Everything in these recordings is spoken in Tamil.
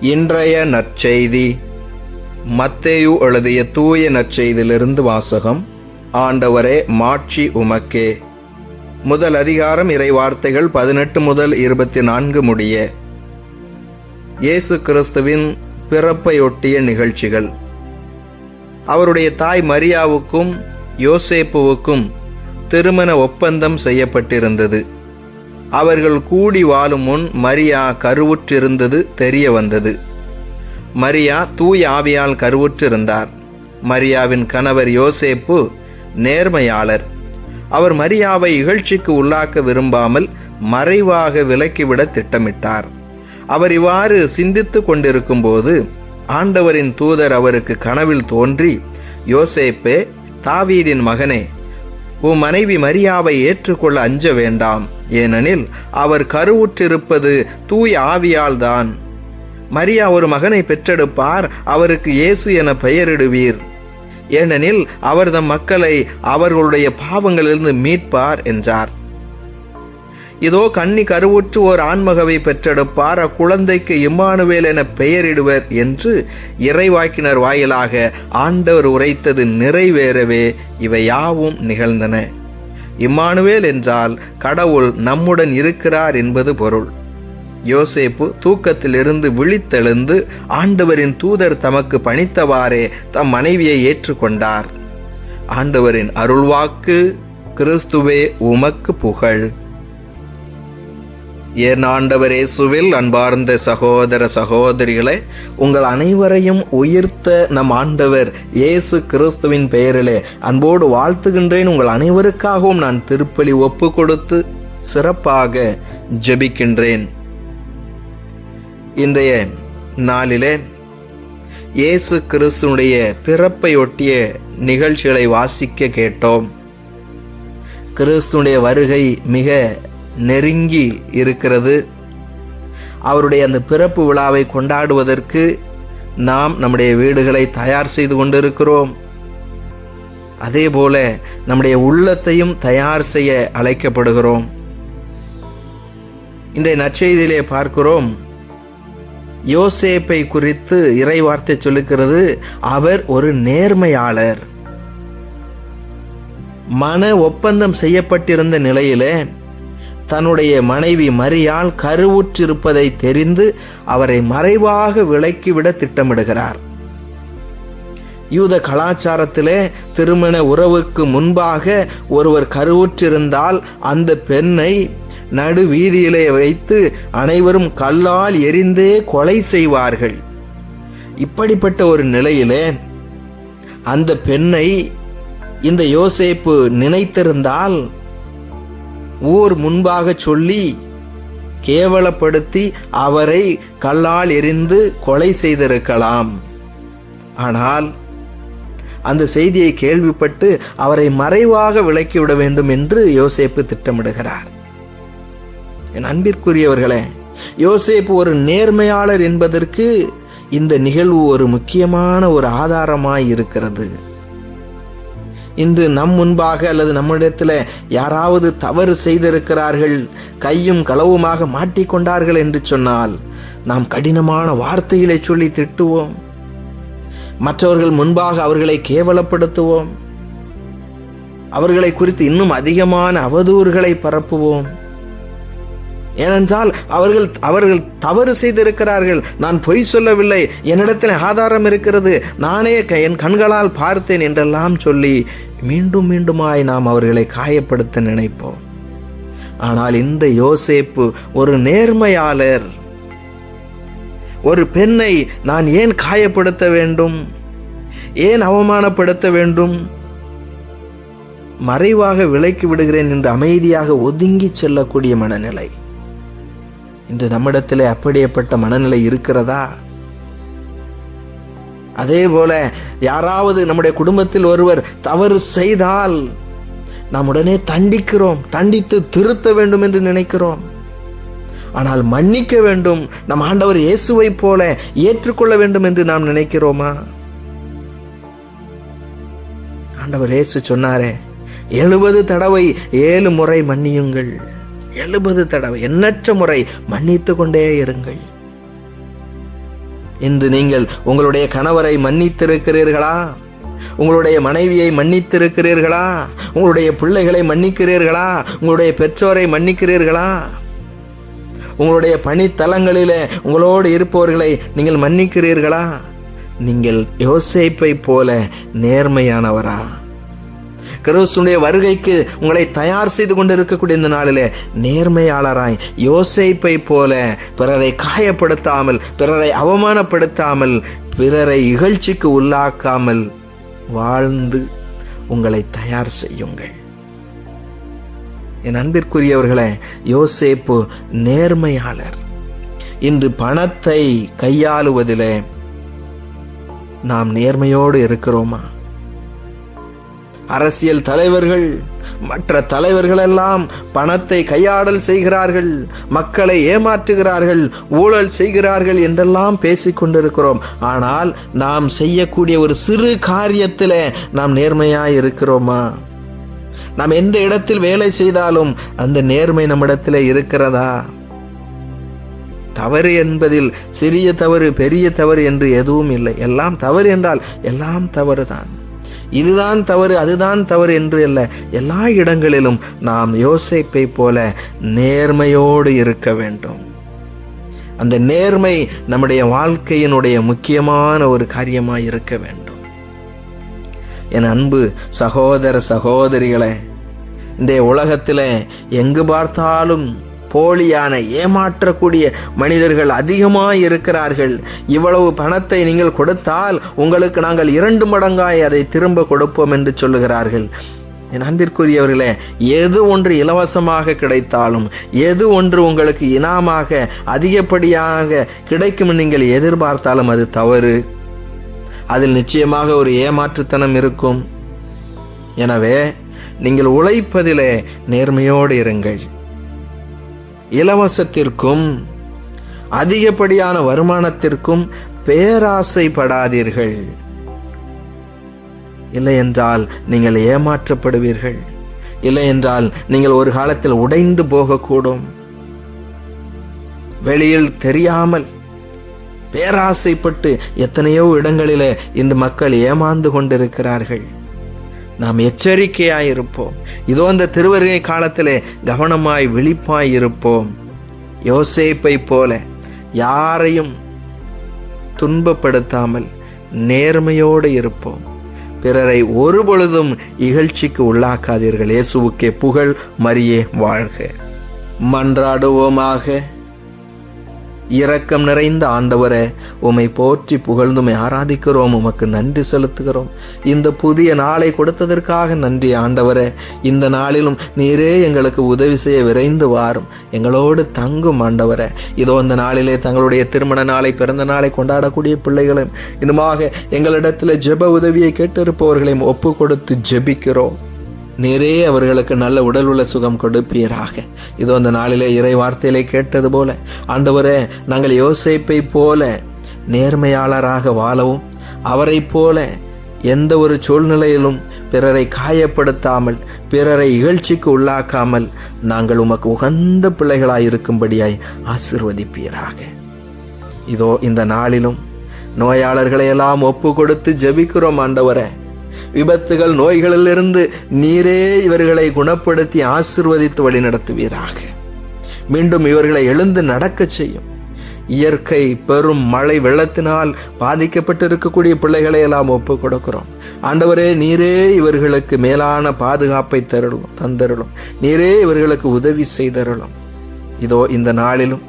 இன்றைய நற்செய்தி மத்தேயு எழுதிய தூய நற்செய்தியிலிருந்து வாசகம் ஆண்டவரே மாட்சி உமக்கே. முதல் அதிகாரம் இறை வார்த்தைகள் பதினெட்டு முதல் இருபத்தி நான்கு முடிய. இயேசு கிறிஸ்துவின் பிறப்பையொட்டிய நிகழ்ச்சிகள். அவருடைய தாய் மரியாவுக்கும் யோசேப்புவுக்கும் திருமண ஒப்பந்தம் செய்யப்பட்டிருந்தது. அவர்கள் கூடி வாழும் முன் மரியா கருவுற்றிருந்தது தெரிய வந்தது. மரியா தூய ஆவியால் கருவுற்றிருந்தார். மரியாவின் கணவர் யோசேப்பு நேர்மையாளர். அவர் மரியாவை இகழ்ச்சிக்கு உள்ளாக்க விரும்பாமல் மறைவாக விலக்கிவிட திட்டமிட்டார். அவர் இவ்வாறு சிந்தித்து கொண்டிருக்கும்போது ஆண்டவரின் தூதர் அவருக்கு கனவில் தோன்றி யோசேப்பே தாவீதின் மகனே உன் மனைவி மரியாவை ஏற்றுக்கொள்ள அஞ்ச வேண்டாம். ஏனெனில் அவர் கருவுற்றிருப்பது தூய் ஆவியால்தான். மரியா ஒரு மகனை பெற்றெடுப்பார் அவருக்கு இயேசு என பெயரிடுவீர். ஏனெனில் அவர் தம் மக்களை அவர்களுடைய பாவங்களிலிருந்து மீட்பார் என்றார். இதோ கன்னி கருவுற்று ஓர் ஆண்மகவை பெற்றெடுப்பார் அக்குழந்தைக்கு இம்மானுவேல் என பெயரிடுவர் என்று இறைவாக்கினர் வாயிலாக ஆண்டவர் உரைத்தது நிறைவேறவே இவை யாவும் நிகழ்ந்தன. இம்மானுவேல் என்றால் கடவுள் நம்முடன் இருக்கிறார் என்பது பொருள். யோசேப்பு தூக்கத்திலிருந்து விழித்தெழுந்து ஆண்டவரின் தூதர் தமக்கு பணித்தவாறே தம் மனைவியை ஏற்றுக்கொண்டார். ஆண்டவரின் அருள்வாக்கு கிறிஸ்துவே உமக்கு புகழ். என் ஆண்டவர் இயேசுவில் அன்பார்ந்த சகோதர சகோதரிகளே உங்கள் அனைவரையும் உயிர்த்த நம் ஆண்டவர் இயேசு கிறிஸ்துவின் பெயரிலே அன்போடு வாழ்த்துகின்றேன். உங்கள் அனைவருக்காகவும் நான் திருப்பலி ஒப்பு கொடுத்து சிறப்பாக ஜெபிக்கின்றேன். இன்றைய நாளிலே இயேசு கிறிஸ்துனுடைய பிறப்பையொட்டிய நிகழ்ச்சிகளை வாசிக்க கேட்டோம். கிறிஸ்துனுடைய வருகை மிக நெருங்கி இருக்கிறது. அவருடைய அந்த பிறப்பு விழாவை கொண்டாடுவதற்கு நாம் நம்முடைய வீடுகளை தயார் செய்து கொண்டிருக்கிறோம். அதே போல நம்முடைய உள்ளத்தையும் தயார் செய்ய அழைக்கப்படுகிறோம். இன்றைய நற்செய்தியிலே பார்க்கிறோம். யோசேப்பை குறித்து இறைவார்த்தை சொல்லுகிறது அவர் ஒரு நேர்மையாளர். மன ஒப்பந்தம் செய்யப்பட்டிருந்த நிலையிலே தன்னுடைய மனைவி மரியால் கருவுற்றிருப்பதை தெரிந்து அவரை மறைவாக விலக்கிவிட திட்டமிடுகிறார். யூத கலாச்சாரத்திலே திருமண உறவுக்கு முன்பாக ஒருவர் கருவுற்றிருந்தால் அந்த பெண்ணை நடு வீதியிலே வைத்து அனைவரும் கல்லால் எரிந்தே கொலை செய்வார்கள். இப்படிப்பட்ட ஒரு நிலையிலே அந்த பெண்ணை இந்த யோசேப்பு நினைத்திருந்தால் ஊர் முன்பாக சொல்லி கேவலப்படுத்தி அவரை கல்லால் எரிந்து கொலை செய்திருக்கலாம். ஆனால் அந்த செய்தியை கேள்விப்பட்டு அவரை மறைவாக விலக்கிவிட வேண்டும் என்று யோசேப்பு திட்டமிடுகிறார். என் அன்பிற்குரியவர்களே யோசேப்பு ஒரு நேர்மையாளர் என்பதற்கு இந்த நிகழ்வு ஒரு முக்கியமான ஒரு ஆதாரமாய் இருக்கிறது. இன்று நம் முன்பாக அல்லது நம்மிடத்தில் யாராவது தவறு செய்திருக்கிறார்கள் கையும் களவுமாக மாட்டிக்கொண்டார்கள் என்று சொன்னால் நாம் கடினமான வார்த்தைகளை சொல்லி திட்டுவோம். மற்றவர்கள் முன்பாக அவர்களை கேவலப்படுத்துவோம். அவர்களை குறித்து இன்னும் அதிகமான அவதூறுகளை பரப்புவோம். ஏனென்றால் அவர்கள் அவர்கள் தவறு செய்திருக்கிறார்கள். நான் பொய் சொல்லவில்லை. என்னிடத்தில் ஆதாரம் இருக்கிறது. நானே என் கண்களால் பார்த்தேன் என்றெல்லாம் சொல்லி மீண்டும் மீண்டுமாய் நாம் அவர்களை காயப்படுத்த நினைப்போம். ஆனால் இந்த யோசேப்பு ஒரு நேர்மையாளர். ஒரு பெண்ணை நான் ஏன் காயப்படுத்த வேண்டும்? ஏன் அவமானப்படுத்த வேண்டும்? மறைவாக விலைக்கு விடுகிறேன் என்று அமைதியாக ஒதுங்கி செல்லக்கூடிய மனநிலை. இன்று நம்மிடத்திலே அப்படியேப்பட்ட மனநிலை இருக்கிறதா? அதே போல யாராவது நம்முடைய குடும்பத்தில் ஒருவர் தவறு செய்தால் நாம் உடனே தண்டிக்கிறோம் தண்டித்து திருத்த வேண்டும் என்று நினைக்கிறோம். ஆனால் மன்னிக்க வேண்டும் நம் ஆண்டவர் இயேசுவை போல ஏற்றுக்கொள்ள வேண்டும் என்று நாம் நினைக்கிறோமா? ஆண்டவர் இயேசு சொன்னாரே எழுபது தடவை ஏழு முறை மன்னியுங்கள். எழுபது தடவை எண்ணற்ற முறை மன்னித்து கொண்டே இருங்கள். இன்று நீங்கள் உங்களுடைய கணவரை மன்னித்திருக்கிறீர்களா? உங்களுடைய மனைவியை மன்னித்திருக்கிறீர்களா? உங்களுடைய பிள்ளைகளை மன்னிக்கிறீர்களா? உங்களுடைய பெற்றோரை மன்னிக்கிறீர்களா? உங்களுடைய பணித்தலங்களில் உங்களோடு இருப்பவர்களை நீங்கள் மன்னிக்கிறீர்களா? நீங்கள் யோசிப்பை போல நேர்மையானவரா? கிறிஸ்துடைய வருகைக்கு உங்களை தயார் செய்து கொண்டு இருக்கக்கூடிய இந்த நாளில் நேர்மையாளராய் யோசைப்பை போல பிறரை காயப்படுத்தாமல் பிறரை அவமானப்படுத்தாமல் பிறரை இகழ்ச்சிக்கு உள்ளாக்காமல் வாழ்ந்து உங்களை தயார் செய்யுங்கள். என் அன்பிற்குரியவர்களே யோசேப்பு நேர்மையாளர். இன்று பணத்தை கையாளுவதில் நாம் நேர்மையோடு இருக்கிறோமா? அரசியல் தலைவர்கள் மற்ற தலைவர்கள் எல்லாம் பணத்தை கையாடல் செய்கிறார்கள் மக்களை ஏமாற்றுகிறார்கள் ஊழல் செய்கிறார்கள் என்றெல்லாம் பேசிக்கொண்டிருக்கிறோம் ஆனால் நாம் செய்யக்கூடிய ஒரு சிறு காரியத்தில் நாம் நேர்மையாக இருக்கிறோமா? நாம் எந்த இடத்தில் வேலை செய்தாலும் அந்த நேர்மை நம்மிடத்தில் இருக்கிறதா? தவறு என்பதில் சிறிய தவறு பெரிய தவறு என்று எதுவும் இல்லை. எல்லாம் தவறு என்றால் எல்லாம் தவறு தான் இதுதான் தவறு அதுதான் தவறு என்று அல்ல. எல்லா இடங்களிலும் நாம் யோசிப்பை போல நேர்மையோடு இருக்க வேண்டும். அந்த நேர்மை நம்முடைய வாழ்க்கையினுடைய முக்கியமான ஒரு காரியமாக இருக்க வேண்டும். என் அன்பு சகோதர சகோதரிகளே இந்த உலகத்தில் எங்கு பார்த்தாலும் போலியான ஏமாற்றக்கூடிய மனிதர்கள் அதிகமாக இருக்கிறார்கள். இவ்வளவு பணத்தை நீங்கள் கொடுத்தால் உங்களுக்கு நாங்கள் இரண்டு மடங்காய் அதை திரும்ப கொடுப்போம் என்று சொல்லுகிறார்கள். என் அன்பிற்குரியவர்களே எது ஒன்று இலவசமாக கிடைத்தாலும் எது ஒன்று உங்களுக்கு இனாமாக அதிகப்படியாக கிடைக்கும் நீங்கள் எதிர்பார்த்தாலும் அது தவறு. அதில் நிச்சயமாக ஒரு ஏமாற்றுத்தனம் இருக்கும். எனவே நீங்கள் உழைப்பதிலே நேர்மையோடு இருங்கள். இலவசத்திற்கும் அதிகப்படியான வருமானத்திற்கும் பேராசைப்படாதீர்கள். இல்லை என்றால் நீங்கள் ஏமாற்றப்படுவீர்கள். இல்லை என்றால் நீங்கள் ஒரு காலத்தில் உடைந்து போகக்கூடும். வெளியில் தெரியாமல் பேராசைப்பட்டு எத்தனையோ இடங்களிலே இந்த மக்கள் ஏமாந்து கொண்டிருக்கிறார்கள். நாம் எச்சரிக்கையாய் இருப்போம். இதோ இந்த திருவருகை காலத்திலே கவனமாய் விழிப்பாய் இருப்போம். யோசேப்பை போல யாரையும் துன்பப்படுத்தாமல் நேர்மையோடு இருப்போம். பிறரை ஒரு பொழுதும் இகழ்ச்சிக்கு உள்ளாக்காதீர்கள். இயேசுவுக்கே புகழ் மரியே வாழ்க. மன்றாடுவோமாக. இரக்கம் நிறைந்த ஆண்டவரே உம்மை போற்றி புகழ்ந்துமை ஆராதிக்கிறோம் உமக்கு நன்றி செலுத்துகிறோம். இந்த புதிய நாளை கொடுத்ததற்காக நன்றி ஆண்டவரே. இந்த நாளிலும் நீரே எங்களுக்கு உதவி செய்ய விரைந்து வாரும். எங்களோடு தங்கும் ஆண்டவரே. இதோ இந்த நாளிலே தங்களுடைய திருமண நாளை பிறந்த நாளை கொண்டாடக்கூடிய பிள்ளைகளையும் இன்னுமாக எங்களிடத்தில் ஜெப உதவியை கேட்டிருப்பவர்களையும் ஒப்பு கொடுத்து ஜெபிக்கிறோம். நேரே அவர்களுக்கு நல்ல உடல் உள்ள சுகம் கொடுப்பீராக. இதோ அந்த நாளிலே இறை வார்த்தையிலே கேட்டது போல ஆண்டவரே நாங்கள் யோசிப்பை போல நேர்மையாளராக வாழவும் அவரை போல எந்த ஒரு சூழ்நிலையிலும் பிறரை காயப்படுத்தாமல் பிறரை இகழ்ச்சிக்கு உள்ளாக்காமல் நாங்கள் உமக்கு உகந்த பிள்ளைகளாய் இருக்கும்படியாய் ஆசிர்வதிப்பீராக. இதோ இந்த நாளிலும் நோயாளர்களை எல்லாம் ஒப்பு கொடுத்து ஜெபிக்கிறோம் ஆண்டவரை. விபத்துகள் நோய்களிலிருந்து நீரே இவர்களை குணப்படுத்தி ஆசிர்வதித்து வழி நடத்துவீராக. மீண்டும் இவர்களை எழுந்து நடக்கச் செய்யும். இயற்கை பெரும் மழை வெள்ளத்தினால் பாதிக்கப்பட்டு இருக்கக்கூடிய பிள்ளைகளை எல்லாம் ஒப்பு கொடுக்கிறோம். ஆண்டவரே நீரே இவர்களுக்கு மேலான பாதுகாப்பை தருளும் தந்தருளும். நீரே இவர்களுக்கு உதவி செய்தருளும். இதோ இந்த நாளிலும்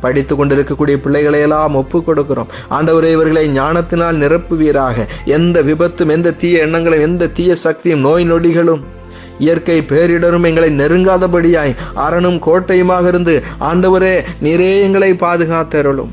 படித்து கொண்டிருக்கக்கூடிய பிள்ளைகளை எல்லாம் ஒப்பு கொடுக்கிறோம் ஆண்டவரே இவர்களை ஞானத்தினால் நிரப்புவீராக. எந்த விபத்தும் எந்த தீய எண்ணங்களும் எந்த தீய சக்தியும் நோய் நொடிகளும் இயற்கை பேரிடரும் எங்களை நெருங்காதபடியாய் அரணும் கோட்டையுமாக இருந்து ஆண்டவரே நிறைய எங்களை பாதுகாத்தருளும்.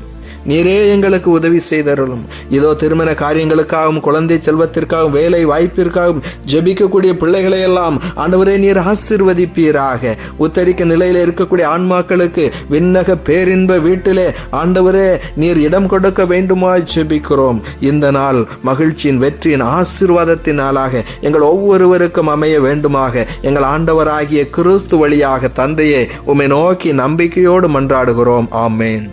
நீரே எங்களுக்கு உதவி செய்தருளும். இதோ திருமண காரியங்களுக்காகவும் குழந்தை செல்வத்திற்காகவும் வேலை வாய்ப்பிற்காகவும் ஜெபிக்கக்கூடிய பிள்ளைகளை எல்லாம் ஆண்டவரே நீர் ஆசிர்வதிப்பீராக. உத்தரிக்க நிலையில் இருக்கக்கூடிய ஆன்மாக்களுக்கு விண்ணக பேரின்ப வீட்டிலே ஆண்டவரே நீர் இடம் கொடுக்க வேண்டுமாய் ஜெபிக்கிறோம். இந்த நாள் மகிழ்ச்சியின் வெற்றியின் ஆசிர்வாதத்தின் நாளாக எங்கள் ஒவ்வொருவருக்கும் அமைய வேண்டுமாக. எங்கள் ஆண்டவராகிய கிறிஸ்து வழியாக தந்தையே உம்மை நோக்கி நம்பிக்கையோடு மன்றாடுகிறோம். ஆமேன்.